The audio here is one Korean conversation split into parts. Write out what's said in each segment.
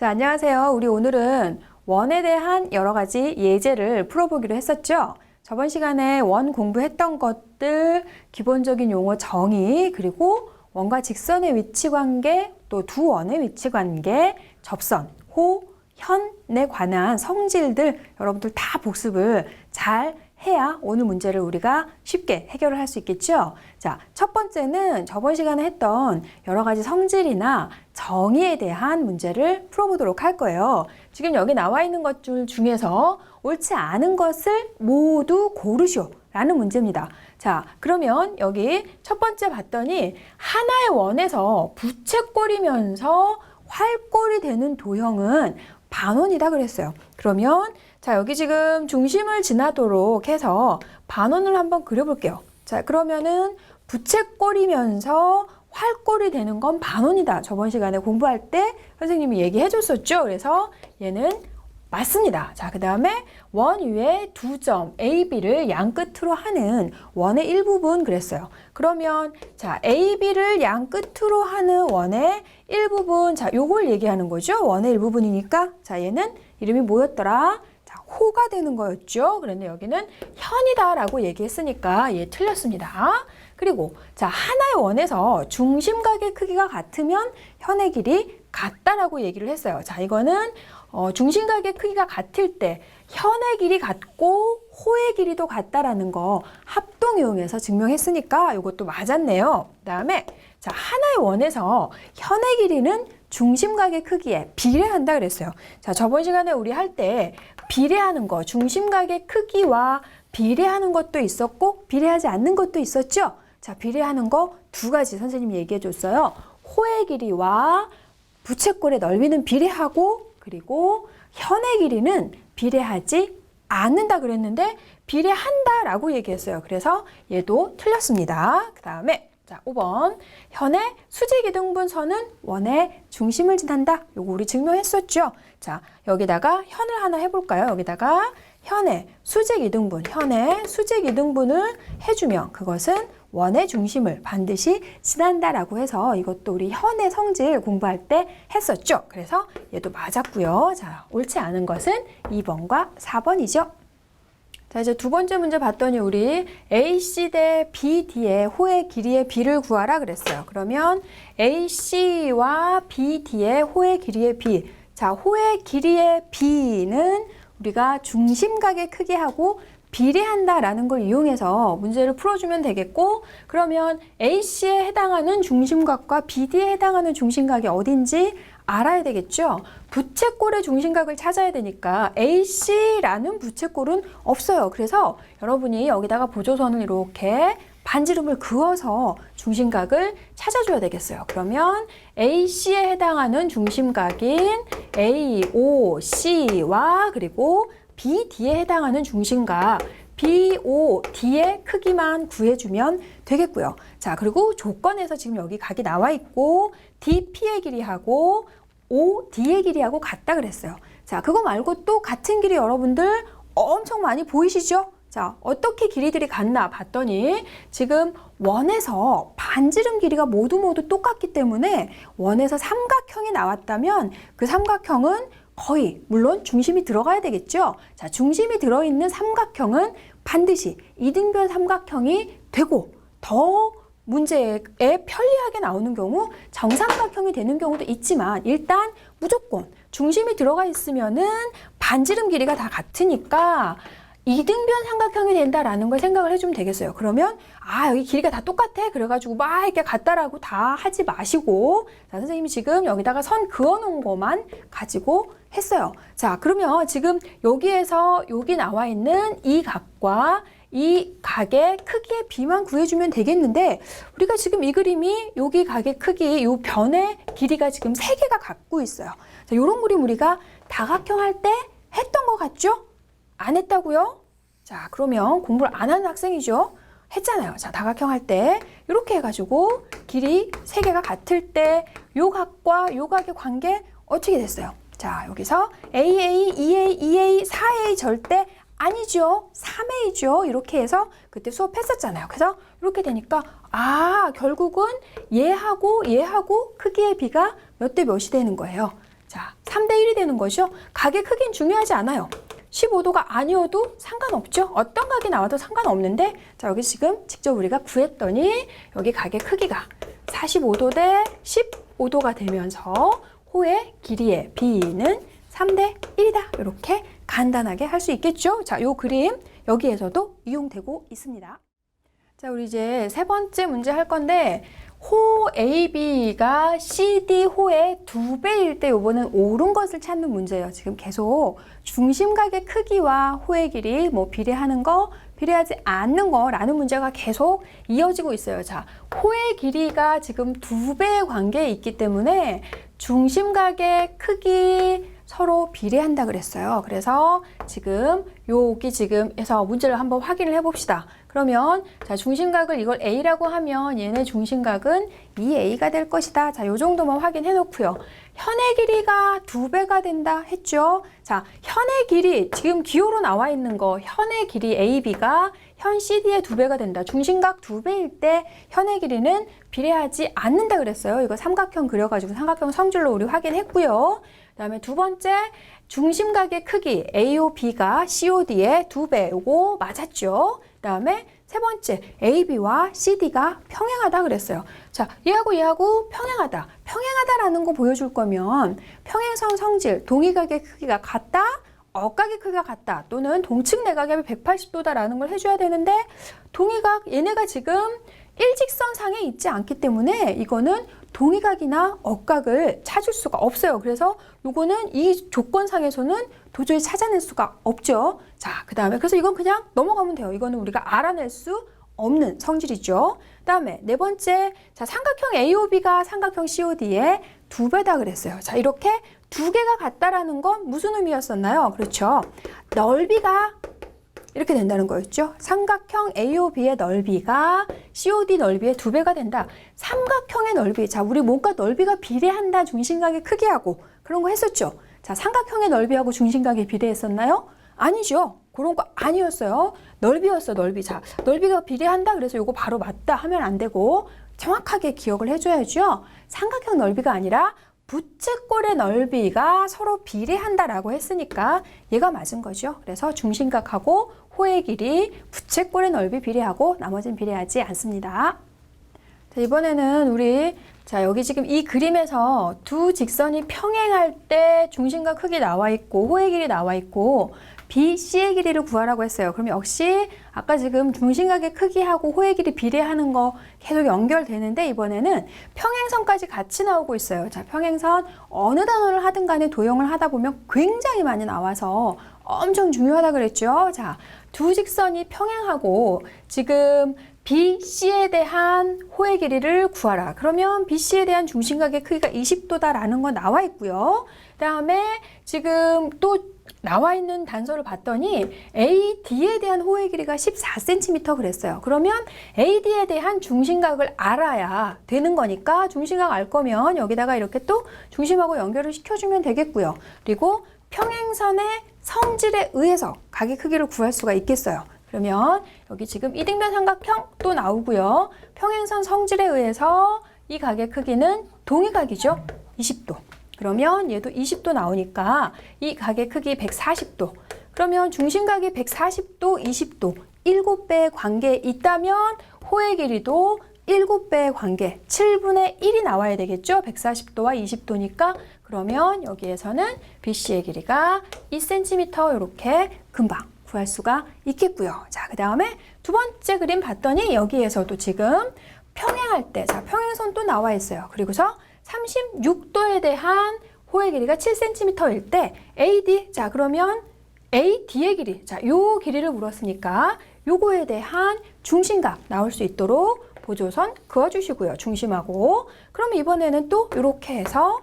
자, 안녕하세요. 우리 오늘은 원에 대한 여러 가지 예제를 풀어보기로 했었죠. 저번 시간에 원 공부했던 것들, 기본적인 용어 정의, 그리고 원과 직선의 위치 관계, 또 두 원의 위치 관계, 접선, 호, 현에 관한 성질들 여러분들 다 복습을 잘 해야 오늘 문제를 우리가 쉽게 해결을 할 수 있겠죠. 자, 첫 번째는 저번 시간에 했던 여러 가지 성질이나 정의에 대한 문제를 풀어보도록 할 거예요. 지금 여기 나와 있는 것들 중에서 옳지 않은 것을 모두 고르시오. 라는 문제입니다. 자, 그러면 여기 첫 번째 봤더니 하나의 원에서 부채꼴이면서 활꼴이 되는 도형은 반원이다 그랬어요. 그러면 자, 여기 지금 중심을 지나도록 해서 반원을 한번 그려볼게요. 자, 그러면은 부채꼴이면서 활꼴이 되는 건 반원이다. 저번 시간에 공부할 때 선생님이 얘기해 줬었죠. 그래서 얘는 맞습니다. 자, 그 다음에 원 위에 두 점 A, B를 양 끝으로 하는 원의 일부분 그랬어요. 그러면 자, A, B를 양 끝으로 하는 원의 일부분 자, 요걸 얘기하는 거죠. 원의 일부분이니까 자, 얘는 이름이 뭐였더라? 자, 호가 되는 거였죠. 그런데 여기는 현이다라고 얘기했으니까 얘 틀렸습니다. 그리고 자, 하나의 원에서 중심각의 크기가 같으면 현의 길이 같다라고 얘기를 했어요. 자, 이거는 어, 중심각의 크기가 같을 때 현의 길이 같고 호의 길이도 같다라는 거 합동 이용해서 증명했으니까 이것도 맞았네요. 그다음에 자, 하나의 원에서 현의 길이는 중심각의 크기에 비례한다 그랬어요. 자, 저번 시간에 우리 할 때 비례하는 거, 중심각의 크기와 비례하는 것도 있었고 비례하지 않는 것도 있었죠. 자, 비례하는 거 두 가지 선생님이 얘기해 줬어요. 호의 길이와 부채꼴의 넓이는 비례하고 그리고 현의 길이는 비례하지 않는다 그랬는데 비례한다라고 얘기했어요. 그래서 얘도 틀렸습니다. 그 다음에 자, 5번. 현의 수직 이등분선은 원의 중심을 지난다. 요거 우리 증명했었죠. 자, 여기다가 현을 하나 해볼까요? 여기다가 현의 수직 이등분, 현의 수직 이등분을 해주면 그것은 원의 중심을 반드시 지난다라고 해서 이것도 우리 현의 성질 공부할 때 했었죠. 그래서 얘도 맞았고요. 자, 옳지 않은 것은 2번과 4번이죠. 자, 이제 두 번째 문제 봤더니 우리 AC 대 BD의 호의 길이의 비를 구하라 그랬어요. 그러면 AC와 BD의 호의 길이의 비. 자, 호의 길이의 비는 우리가 중심각의 크기하고 비례한다라는 걸 이용해서 문제를 풀어주면 되겠고 그러면 AC에 해당하는 중심각과 BD에 해당하는 중심각이 어딘지 알아야 되겠죠. 부채꼴의 중심각을 찾아야 되니까 AC라는 부채꼴은 없어요. 그래서 여러분이 여기다가 보조선을 이렇게 반지름을 그어서 중심각을 찾아줘야 되겠어요. 그러면 AC에 해당하는 중심각인 AOC와 그리고 BD에 해당하는 중심각 BOD의 크기만 구해주면 되겠고요. 자, 그리고 조건에서 지금 여기 각이 나와 있고 DP의 길이하고 OD의 길이하고 같다 그랬어요. 자, 그거 말고 또 같은 길이 여러분들 엄청 많이 보이시죠? 자, 어떻게 길이들이 같나 봤더니 지금 원에서 반지름 길이가 모두 모두 똑같기 때문에 원에서 삼각형이 나왔다면 그 삼각형은 거의 물론 중심이 들어가야 되겠죠. 자, 중심이 들어있는 삼각형은 반드시 이등변 삼각형이 되고 더 문제에 편리하게 나오는 경우 정삼각형이 되는 경우도 있지만 일단 무조건 중심이 들어가 있으면은 반지름 길이가 다 같으니까 이등변 삼각형이 된다라는 걸 생각을 해주면 되겠어요. 그러면 아 여기 길이가 다 똑같아 그래가지고 막 이렇게 같다라고 다 하지 마시고 자 선생님이 지금 여기다가 선 그어놓은 것만 가지고 했어요. 자 그러면 지금 여기에서 여기 나와 있는 이 각과 이 각의 크기의 비만 구해주면 되겠는데 우리가 지금 이 그림이 여기 각의 크기, 이 변의 길이가 지금 세 개가 갖고 있어요. 자, 이런 그림 우리가 다각형 할 때 했던 것 같죠? 안 했다고요? 자, 그러면 공부를 안 하는 학생이죠? 했잖아요. 자, 다각형 할 때 이렇게 해가지고 길이 세 개가 같을 때 요 각과 요 각의 관계 어떻게 됐어요? 자, 여기서 AA, EA, EA, 4A 절대 아니죠. 3A죠. 이렇게 해서 그때 수업했었잖아요. 그래서 이렇게 되니까 아, 결국은 얘하고 얘하고 크기의 비가 몇 대 몇이 되는 거예요. 자, 3대 1이 되는 거죠. 각의 크기는 중요하지 않아요. 15도가 아니어도 상관없죠. 어떤 각이 나와도 상관없는데 자, 여기 지금 직접 우리가 구했더니 여기 각의 크기가 45도 대 15도가 되면서 호의 길이의 B는 3대 1이다. 이렇게 간단하게 할 수 있겠죠. 자, 요 그림 여기에서도 이용되고 있습니다. 자, 우리 이제 세 번째 문제 할 건데 호 AB가 CD 호의 두 배일 때 요거는 옳은 것을 찾는 문제예요. 지금 계속 중심각의 크기와 호의 길이 뭐 비례하는 거, 비례하지 않는 거라는 문제가 계속 이어지고 있어요. 자, 호의 길이가 지금 두 배의 관계에 있기 때문에 중심각의 크기 서로 비례한다 그랬어요. 그래서 지금 여기 지금 해서 문제를 한번 확인을 해 봅시다. 그러면 자 중심각을 이걸 A라고 하면 얘네 중심각은 2A가 될 것이다. 자, 요 정도만 확인해 놓고요. 현의 길이가 두 배가 된다 했죠. 자, 현의 길이 지금 기호로 나와 있는 거 현의 길이 AB가 현 CD의 두 배가 된다. 중심각 두 배일 때 현의 길이는 비례하지 않는다 그랬어요. 이거 삼각형 그려가지고 삼각형 성질로 우리 확인했고요. 그 다음에 두 번째 중심각의 크기 AOB가 COD의 두 배. 요거 맞았죠. 그다음에 세 번째 AB와 CD가 평행하다 그랬어요. 자, 얘하고 얘하고 평행하다. 평행하다라는 거 보여줄 거면 평행선 성질 동의각의 크기가 같다. 억각의 크기가 같다 또는 동측 내각이 180도다라는 걸 해줘야 되는데 동의각 얘네가 지금 일직선상에 있지 않기 때문에 이거는 동의각이나 억각을 찾을 수가 없어요. 그래서 요거는 이 조건상에서는 도저히 찾아낼 수가 없죠. 자, 그 다음에 그래서 이건 그냥 넘어가면 돼요. 이거는 우리가 알아낼 수 없는 성질이죠. 그 다음에 네 번째, 자 삼각형 AOB가 삼각형 COD의 두 배다 그랬어요. 자 이렇게 두 개가 같다라는 건 무슨 의미였었나요? 그렇죠. 넓이가 이렇게 된다는 거였죠. 삼각형 AOB의 넓이가 COD 넓이의 두 배가 된다. 삼각형의 넓이. 자, 우리 뭔가 넓이가 비례한다. 중심각의 크기하고. 그런 거 했었죠. 자, 삼각형의 넓이하고 중심각이 비례했었나요? 아니죠. 그런 거 아니었어요. 넓이였어, 넓이. 자, 넓이가 비례한다. 그래서 이거 바로 맞다 하면 안 되고 정확하게 기억을 해줘야죠. 삼각형 넓이가 아니라 부채꼴의 넓이가 서로 비례한다라고 했으니까 얘가 맞은 거죠. 그래서 중심각하고 호의 길이 부채꼴의 넓이 비례하고 나머지는 비례하지 않습니다. 자, 이번에는 우리 자 여기 지금 이 그림에서 두 직선이 평행할 때 중심각 크기 나와 있고 호의 길이 나와 있고 BC의 길이를 구하라고 했어요. 그럼 역시 아까 지금 중심각의 크기하고 호의 길이 비례하는 거 계속 연결되는데 이번에는 평행선까지 같이 나오고 있어요. 자, 평행선 어느 단어를 하든 간에 도형을 하다 보면 굉장히 많이 나와서 엄청 중요하다 그랬죠. 자, 두 직선이 평행하고 지금 BC에 대한 호의 길이를 구하라. 그러면 BC에 대한 중심각의 크기가 20도다라는 건 나와 있고요. 그다음에 지금 또 나와 있는 단서를 봤더니 AD에 대한 호의 길이가 14cm 그랬어요. 그러면 AD에 대한 중심각을 알아야 되는 거니까 중심각 알 거면 여기다가 이렇게 또 중심하고 연결을 시켜주면 되겠고요. 그리고 평행선의 성질에 의해서 각의 크기를 구할 수가 있겠어요. 그러면 여기 지금 이등변 삼각형 또 나오고요. 평행선 성질에 의해서 이 각의 크기는 동의각이죠. 20도. 그러면 얘도 20도 나오니까 이 각의 크기 140도. 그러면 중심각이 140도, 20도, 7배의 관계에 있다면 호의 길이도 7배의 관계, 7분의 1이 나와야 되겠죠? 140도와 20도니까 그러면 여기에서는 BC의 길이가 2cm 이렇게 금방 구할 수가 있겠고요. 자, 그 다음에 두 번째 그림 봤더니 여기에서도 지금 평행할 때, 자, 평행선 또 나와 있어요. 그리고서 36도에 대한 호의 길이가 7cm일 때 AD, 자, 그러면 AD의 길이, 자, 요 길이를 물었으니까 요거에 대한 중심각 나올 수 있도록 보조선 그어주시고요. 중심하고. 그러면 이번에는 또 이렇게 해서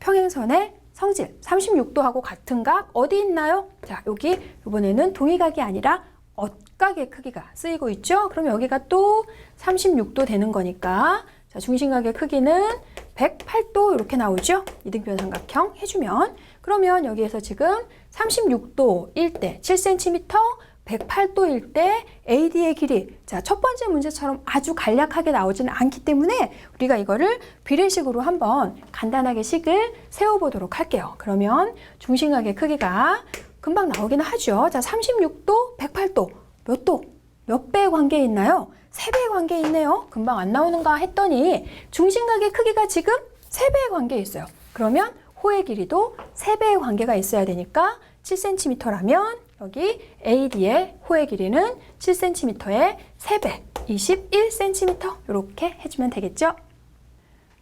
평행선의 성질 36도하고 같은 각 어디 있나요? 자, 여기 이번에는 동의각이 아니라 엇각의 크기가 쓰이고 있죠? 그럼 여기가 또 36도 되는 거니까 자, 중심각의 크기는 108도 이렇게 나오죠? 이등변 삼각형 해주면 그러면 여기에서 지금 36도일 때 7cm, 108도일 때 AD의 길이 자, 첫 번째 문제처럼 아주 간략하게 나오지는 않기 때문에 우리가 이거를 비례식으로 한번 간단하게 식을 세워보도록 할게요. 그러면 중심각의 크기가 금방 나오기는 하죠. 자, 36도, 108도 몇 도? 몇 배의 관계에 있나요? 세 배의 관계에 있네요. 금방 안 나오는가 했더니 중심각의 크기가 지금 세 배의 관계에 있어요. 그러면 호의 길이도 세배의 관계가 있어야 되니까 7cm라면 여기 AD의 호의 길이는 7cm의 3배, 21cm 이렇게 해주면 되겠죠?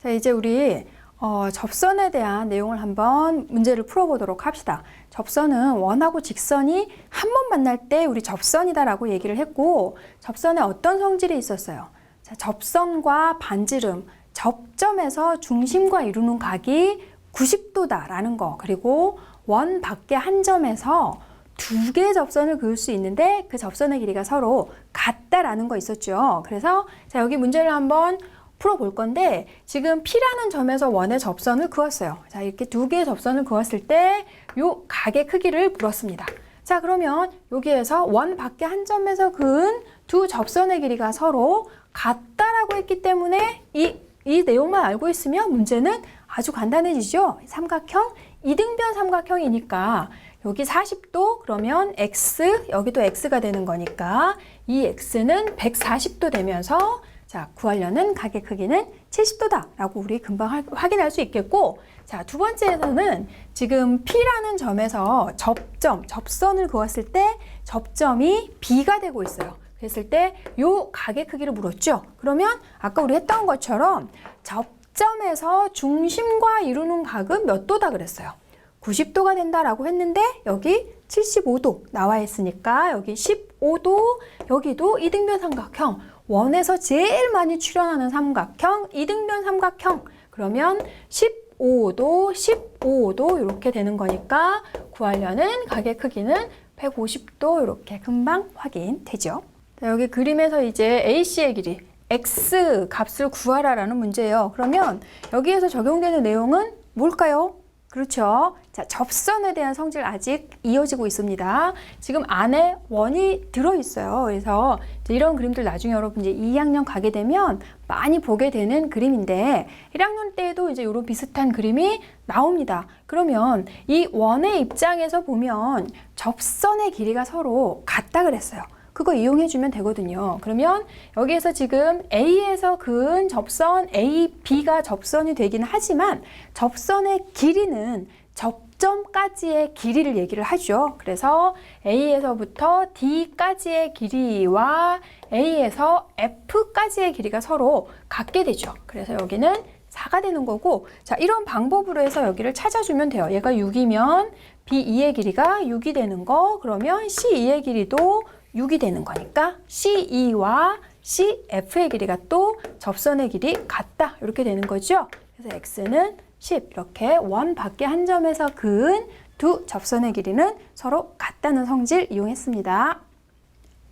자, 이제 우리 어, 접선에 대한 내용을 한번 문제를 풀어보도록 합시다. 접선은 원하고 직선이 한 번 만날 때 우리 접선이다라고 얘기를 했고 접선에 어떤 성질이 있었어요? 자, 접선과 반지름, 접점에서 중심과 이루는 각이 90도다라는 거 그리고 원 밖에 한 점에서 두 개의 접선을 그을 수 있는데 그 접선의 길이가 서로 같다라는 거 있었죠. 그래서 자 여기 문제를 한번 풀어볼 건데 지금 P라는 점에서 원의 접선을 그었어요. 자 이렇게 두 개의 접선을 그었을 때 요 각의 크기를 물었습니다. 자 그러면 여기에서 원 밖에 한 점에서 그은 두 접선의 길이가 서로 같다라고 했기 때문에 이, 이 내용만 알고 있으면 문제는 아주 간단해지죠. 삼각형 이등변 삼각형이니까 여기 40도 그러면 x 여기도 x가 되는 거니까 이 x는 140도 되면서 자 구하려는 각의 크기는 70도다 라고 우리 금방 할- 확인할 수 있겠고 자 두 번째에서는 지금 P라는 점에서 접점 접선을 그었을 때 접점이 B가 되고 있어요. 그랬을 때요 각의 크기를 물었죠. 그러면 아까 우리 했던 것처럼 접점에서 중심과 이루는 각은 몇 도다 그랬어요. 90도가 된다라고 했는데 여기 75도 나와 있으니까 여기 15도 여기도 이등변 삼각형 원에서 제일 많이 출현하는 삼각형 이등변 삼각형 그러면 15도 15도 이렇게 되는 거니까 구하려는 각의 크기는 150도 이렇게 금방 확인되죠. 자, 여기 그림에서 이제 AC의 길이 x 값을 구하라라는 문제예요. 그러면 여기에서 적용되는 내용은 뭘까요? 그렇죠. 자, 접선에 대한 성질 아직 이어지고 있습니다. 지금 안에 원이 들어있어요. 그래서 이런 그림들 나중에 여러분 이제 2학년 가게 되면 많이 보게 되는 그림인데 1학년 때에도 이제 이런 비슷한 그림이 나옵니다. 그러면 이 원의 입장에서 보면 접선의 길이가 서로 같다 그랬어요. 그거 이용해 주면 되거든요. 그러면 여기에서 지금 A에서 그은 접선 A, B가 접선이 되긴 하지만 접선의 길이는 접점까지의 길이를 얘기를 하죠. 그래서 A에서부터 D까지의 길이와 A에서 F까지의 길이가 서로 같게 되죠. 그래서 여기는 4가 되는 거고 자 이런 방법으로 해서 여기를 찾아주면 돼요. 얘가 6이면 B2의 길이가 6이 되는 거 그러면 C2의 길이도 6이 되는 거니까 CE와 CF의 길이가 또 접선의 길이 같다 이렇게 되는 거죠. 그래서 X는 10 이렇게 원 밖에 한 점에서 그은 두 접선의 길이는 서로 같다는 성질 이용했습니다.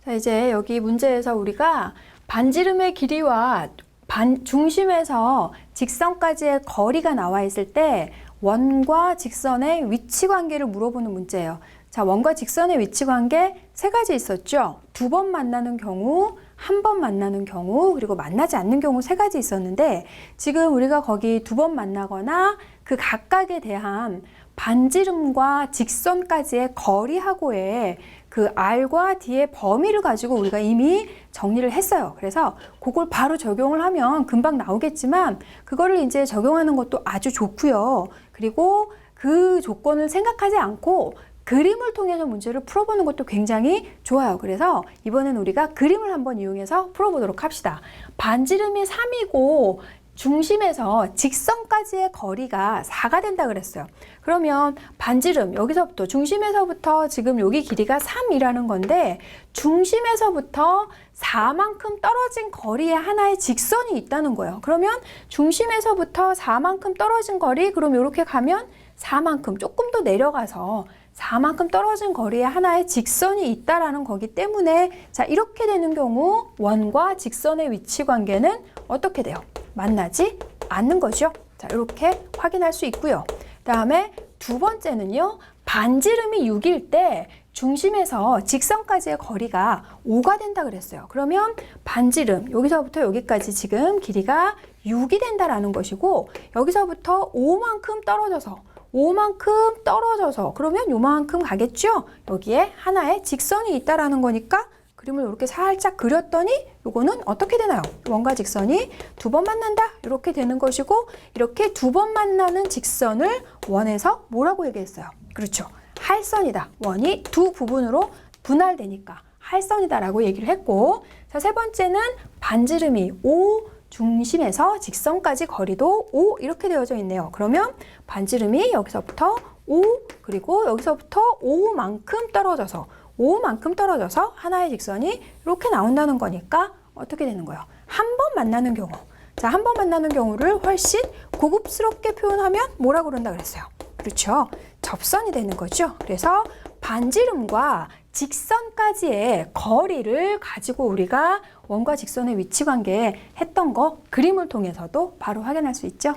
자, 이제 여기 문제에서 우리가 반지름의 길이와 반, 중심에서 직선까지의 거리가 나와 있을 때 원과 직선의 위치 관계를 물어보는 문제예요. 자, 원과 직선의 위치 관계 세 가지 있었죠. 두 번 만나는 경우, 한 번 만나는 경우, 그리고 만나지 않는 경우 세 가지 있었는데 지금 우리가 거기 두 번 만나거나 그 각각에 대한 반지름과 직선까지의 거리하고의 그 R과 D의 범위를 가지고 우리가 이미 정리를 했어요. 그래서 그걸 바로 적용을 하면 금방 나오겠지만 그거를 이제 적용하는 것도 아주 좋고요. 그리고 그 조건을 생각하지 않고 그림을 통해서 문제를 풀어보는 것도 굉장히 좋아요. 그래서 이번엔 우리가 그림을 한번 이용해서 풀어보도록 합시다. 반지름이 3이고 중심에서 직선까지의 거리가 4가 된다 그랬어요. 그러면 반지름 여기서부터 중심에서부터 지금 여기 길이가 3이라는 건데 중심에서부터 4만큼 떨어진 거리에 하나의 직선이 있다는 거예요. 그러면 중심에서부터 4만큼 떨어진 거리 그럼 이렇게 가면 4만큼 조금 더 내려가서 4만큼 떨어진 거리에 하나의 직선이 있다라는 거기 때문에 자 이렇게 되는 경우 원과 직선의 위치 관계는 어떻게 돼요? 만나지 않는 거죠. 자 이렇게 확인할 수 있고요. 다음에 두 번째는요. 반지름이 6일 때 중심에서 직선까지의 거리가 5가 된다 그랬어요. 그러면 반지름 여기서부터 여기까지 지금 길이가 6이 된다라는 것이고 여기서부터 5만큼 떨어져서 5만큼 떨어져서 그러면 요만큼 가겠죠? 여기에 하나의 직선이 있다라는 거니까 그림을 이렇게 살짝 그렸더니 요거는 어떻게 되나요? 원과 직선이 두 번 만난다 이렇게 되는 것이고 이렇게 두 번 만나는 직선을 원에서 뭐라고 얘기했어요? 그렇죠. 할선이다. 원이 두 부분으로 분할되니까 할선이다라고 얘기를 했고 자, 세 번째는 반지름이 5 중심에서 직선까지 거리도 5 이렇게 되어져 있네요. 그러면 반지름이 여기서부터 5 그리고 여기서부터 5만큼 떨어져서 5만큼 떨어져서 하나의 직선이 이렇게 나온다는 거니까 어떻게 되는 거예요? 한 번 만나는 경우. 자, 한 번 만나는 경우를 훨씬 고급스럽게 표현하면 뭐라 그런다 그랬어요? 그렇죠. 접선이 되는 거죠. 그래서 반지름과 직선까지의 거리를 가지고 우리가 원과 직선의 위치 관계 했던 거 그림을 통해서도 바로 확인할 수 있죠.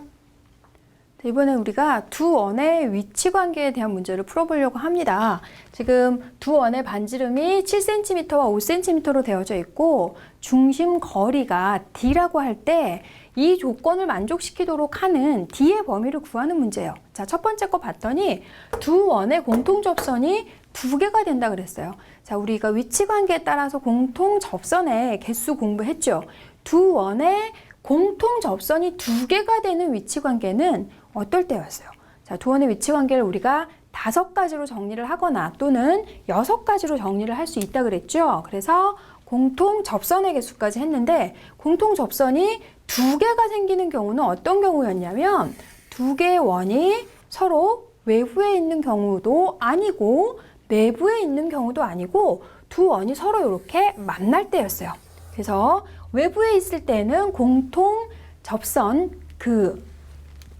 자, 이번에 우리가 두 원의 위치 관계에 대한 문제를 풀어보려고 합니다. 지금 두 원의 반지름이 7cm와 5cm로 되어져 있고 중심 거리가 D라고 할 때 이 조건을 만족시키도록 하는 D의 범위를 구하는 문제예요. 자, 첫 번째 거 봤더니 두 원의 공통 접선이 두 개가 된다 그랬어요. 자, 우리가 위치 관계에 따라서 공통 접선의 개수 공부했죠. 두 원의 공통 접선이 두 개가 되는 위치 관계는 어떨 때였어요? 자, 두 원의 위치 관계를 우리가 다섯 가지로 정리를 하거나 또는 여섯 가지로 정리를 할 수 있다 그랬죠. 그래서 공통 접선의 개수까지 했는데 공통 접선이 두 개가 생기는 경우는 어떤 경우였냐면 두 개의 원이 서로 외부에 있는 경우도 아니고 내부에 있는 경우도 아니고 두 원이 서로 이렇게 만날 때였어요. 그래서 외부에 있을 때는 공통 접선 그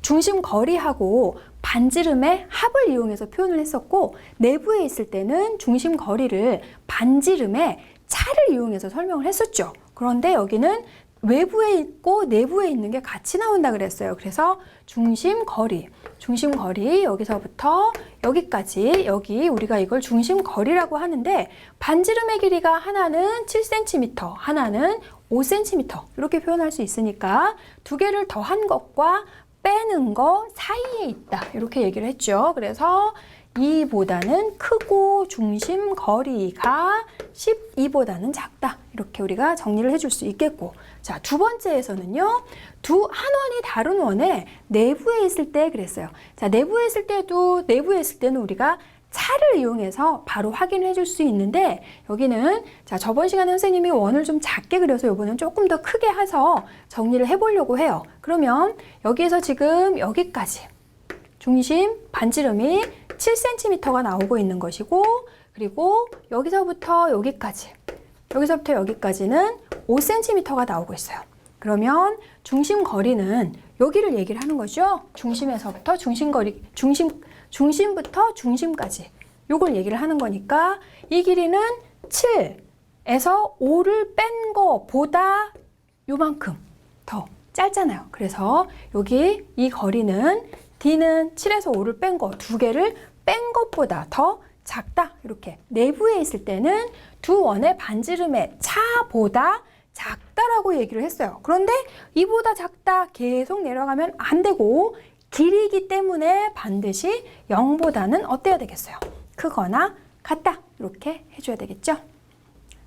중심 거리하고 반지름의 합을 이용해서 표현을 했었고 내부에 있을 때는 중심 거리를 반지름의 차를 이용해서 설명을 했었죠. 그런데 여기는 외부에 있고 내부에 있는 게 같이 나온다 그랬어요. 그래서 중심 거리, 중심 거리 여기서부터 여기까지 여기 우리가 이걸 중심 거리라고 하는데 반지름의 길이가 하나는 7cm, 하나는 5cm 이렇게 표현할 수 있으니까 두 개를 더한 것과 빼는 거 사이에 있다 이렇게 얘기를 했죠. 그래서 2보다는 크고 중심 거리가 12보다는 작다. 이렇게 우리가 정리를 해줄 수 있겠고. 자, 두 번째에서는요. 두 한 원이 다른 원의 내부에 있을 때 그랬어요. 자, 내부에 있을 때도 내부에 있을 때는 우리가 차를 이용해서 바로 확인을 해줄 수 있는데 여기는 자 저번 시간에 선생님이 원을 좀 작게 그려서 이번엔 조금 더 크게 해서 정리를 해 보려고 해요. 그러면 여기에서 지금 여기까지 중심 반지름이 7cm가 나오고 있는 것이고 그리고 여기서부터 여기까지 여기서부터 여기까지는 5cm가 나오고 있어요. 그러면 중심 거리는 여기를 얘기를 하는 거죠. 중심에서부터 중심 거리 중심 중심부터 중심까지 요걸 얘기를 하는 거니까 이 길이는 7에서 5를 뺀 거보다 요만큼 더 짧잖아요. 그래서 여기 이 거리는 D는 7에서 5를 뺀 거 두 개를 뺀 것보다 더 작다. 이렇게 내부에 있을 때는 두 원의 반지름의 차보다 작다라고 얘기를 했어요. 그런데 이보다 작다 계속 내려가면 안 되고 길이기 때문에 반드시 0보다는 어때야 되겠어요? 크거나 같다. 이렇게 해줘야 되겠죠?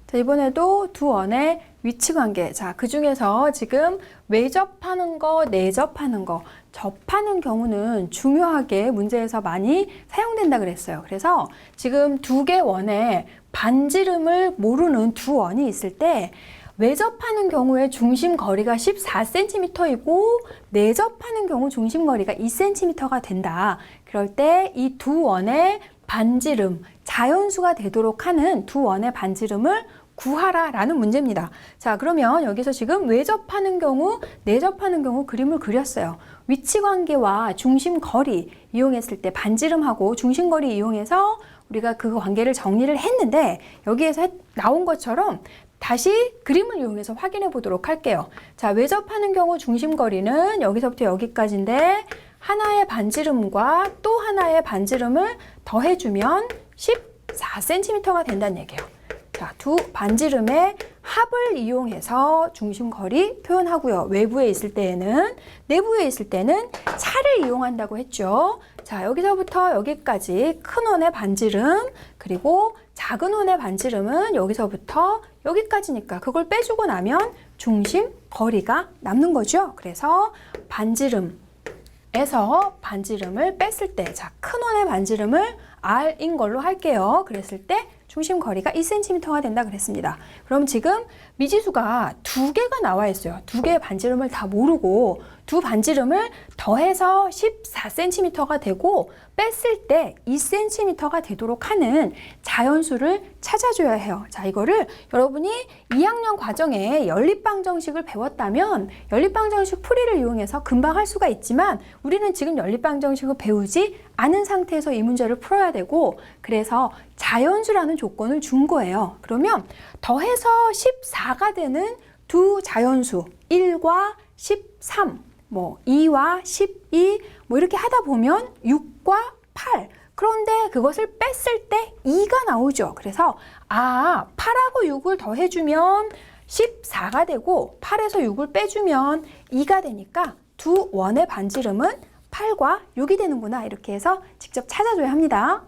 자, 이번에도 두 원의 위치 관계. 자, 그 중에서 지금 외접하는 거, 내접하는 거, 접하는 경우는 중요하게 문제에서 많이 사용된다 그랬어요. 그래서 지금 두 개 원의 반지름을 모르는 두 원이 있을 때 외접하는 경우에 중심 거리가 14cm이고 내접하는 경우 중심 거리가 2cm가 된다. 그럴 때 이 두 원의 반지름, 자연수가 되도록 하는 두 원의 반지름을 구하라라는 문제입니다. 자, 그러면 여기서 지금 외접하는 경우, 내접하는 경우 그림을 그렸어요. 위치 관계와 중심 거리 이용했을 때 반지름하고 중심 거리 이용해서 우리가 그 관계를 정리를 했는데 여기에서 했- 나온 것처럼 다시 그림을 이용해서 확인해 보도록 할게요. 자, 외접하는 경우 중심 거리는 여기서부터 여기까지인데 하나의 반지름과 또 하나의 반지름을 더해주면 10 14cm가 된다는 얘기예요. 자, 두 반지름의 합을 이용해서 중심거리 표현하고요. 외부에 있을 때에는 내부에 있을 때는 차를 이용한다고 했죠. 자, 여기서부터 여기까지 큰 원의 반지름 그리고 작은 원의 반지름은 여기서부터 여기까지니까 그걸 빼주고 나면 중심 거리가 남는 거죠. 그래서 반지름 에서 반지름을 뺐을 때, 자, 큰 원의 반지름을 R인 걸로 할게요. 그랬을 때 중심 거리가 2cm가 된다 그랬습니다. 그럼 지금 미지수가 두 개가 나와 있어요. 두 개의 반지름을 다 모르고 두 반지름을 더해서 14cm가 되고 뺐을 때 2cm가 되도록 하는 자연수를 찾아줘야 해요. 자, 이거를 여러분이 2학년 과정에 연립방정식을 배웠다면 연립방정식 풀이를 이용해서 금방 할 수가 있지만 우리는 지금 연립방정식을 배우지 않은 상태에서 이 문제를 풀어야 되고 그래서 자연수라는 조건을 준 거예요. 그러면 더해서 14가 되는 두 자연수 1과 13, 뭐 2와 12, 뭐 이렇게 하다 보면 6과 8. 그런데 그것을 뺐을 때 2가 나오죠. 그래서 아, 8하고 6을 더해주면 14가 되고 8에서 6을 빼주면 2가 되니까 두 원의 반지름은 8과 6이 되는구나. 이렇게 해서 직접 찾아줘야 합니다.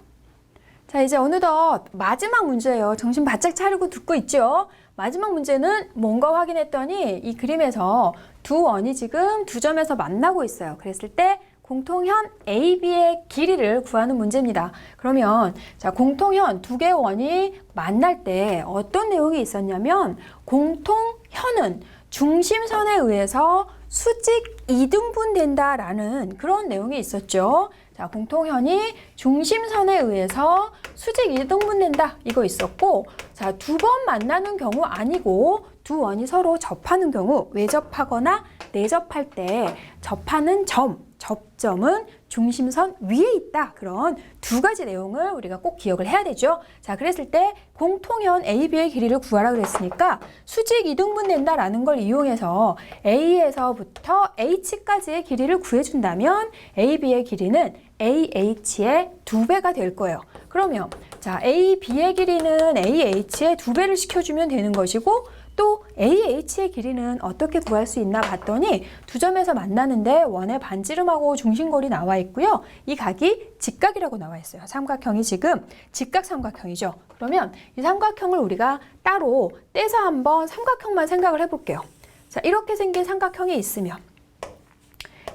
자, 이제 어느덧 마지막 문제예요. 정신 바짝 차리고 듣고 있죠? 마지막 문제는 뭔가 확인했더니 이 그림에서 두 원이 지금 두 점에서 만나고 있어요. 그랬을 때 공통현 AB의 길이를 구하는 문제입니다. 그러면 자, 공통현 두 개의 원이 만날 때 어떤 내용이 있었냐면 공통현은 중심선에 의해서 수직 이등분 된다라는 그런 내용이 있었죠. 자, 공통현이 중심선에 의해서 수직 이등분 된다 이거 있었고 자, 두 번 만나는 경우 아니고 두 원이 서로 접하는 경우 외접하거나 내접할 때 접하는 점, 접점은 중심선 위에 있다. 그런 두 가지 내용을 우리가 꼭 기억을 해야 되죠. 자, 그랬을 때 공통현 AB의 길이를 구하라 그랬으니까 수직 이등분 된다라는 걸 이용해서 A에서부터 H까지의 길이를 구해준다면 AB의 길이는 AH의 두 배가 될 거예요. 그러면 자, AB의 길이는 AH의 두 배를 시켜주면 되는 것이고 또 AH의 길이는 어떻게 구할 수 있나 봤더니 두 점에서 만나는데 원의 반지름하고 중심거리 나와 있고요. 이 각이 직각이라고 나와 있어요. 삼각형이 지금 직각 삼각형이죠. 그러면 이 삼각형을 우리가 따로 떼서 한번 삼각형만 생각을 해볼게요. 자, 이렇게 생긴 삼각형이 있으면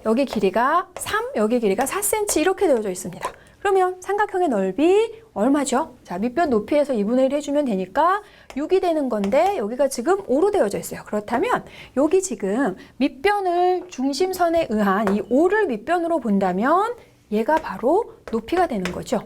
여기 길이가 3, 여기 길이가 4cm 이렇게 되어져 있습니다. 그러면 삼각형의 넓이 얼마죠? 자, 밑변 높이에서 2분의 1 해주면 되니까 6이 되는 건데 여기가 지금 5로 되어져 있어요. 그렇다면 여기 지금 밑변을 중심선에 의한 이 5를 밑변으로 본다면 얘가 바로 높이가 되는 거죠.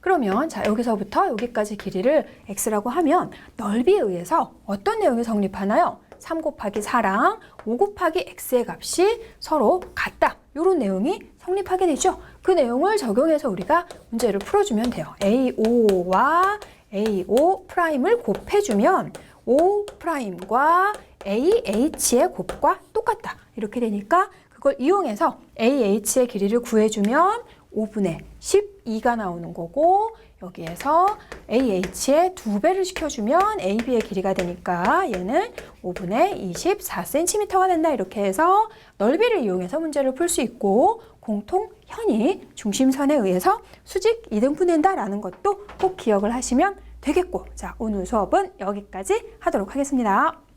그러면 자 여기서부터 여기까지 길이를 x라고 하면 넓이에 의해서 어떤 내용이 성립하나요? 3 곱하기 4랑 5 곱하기 x의 값이 서로 같다. 이런 내용이 성립하게 되죠. 그 내용을 적용해서 우리가 문제를 풀어주면 돼요. A5와 A5 프라임을 곱해주면 5 프라임과 AH의 곱과 똑같다. 이렇게 되니까 그걸 이용해서 AH의 길이를 구해주면 5분의 12가 나오는 거고 여기에서 AH의 두 배를 시켜주면 AB의 길이가 되니까 얘는 5분의 24cm가 된다 이렇게 해서 넓이를 이용해서 문제를 풀 수 있고 공통 현이 중심선에 의해서 수직 이등분된다라는 것도 꼭 기억을 하시면 되겠고 자 오늘 수업은 여기까지 하도록 하겠습니다.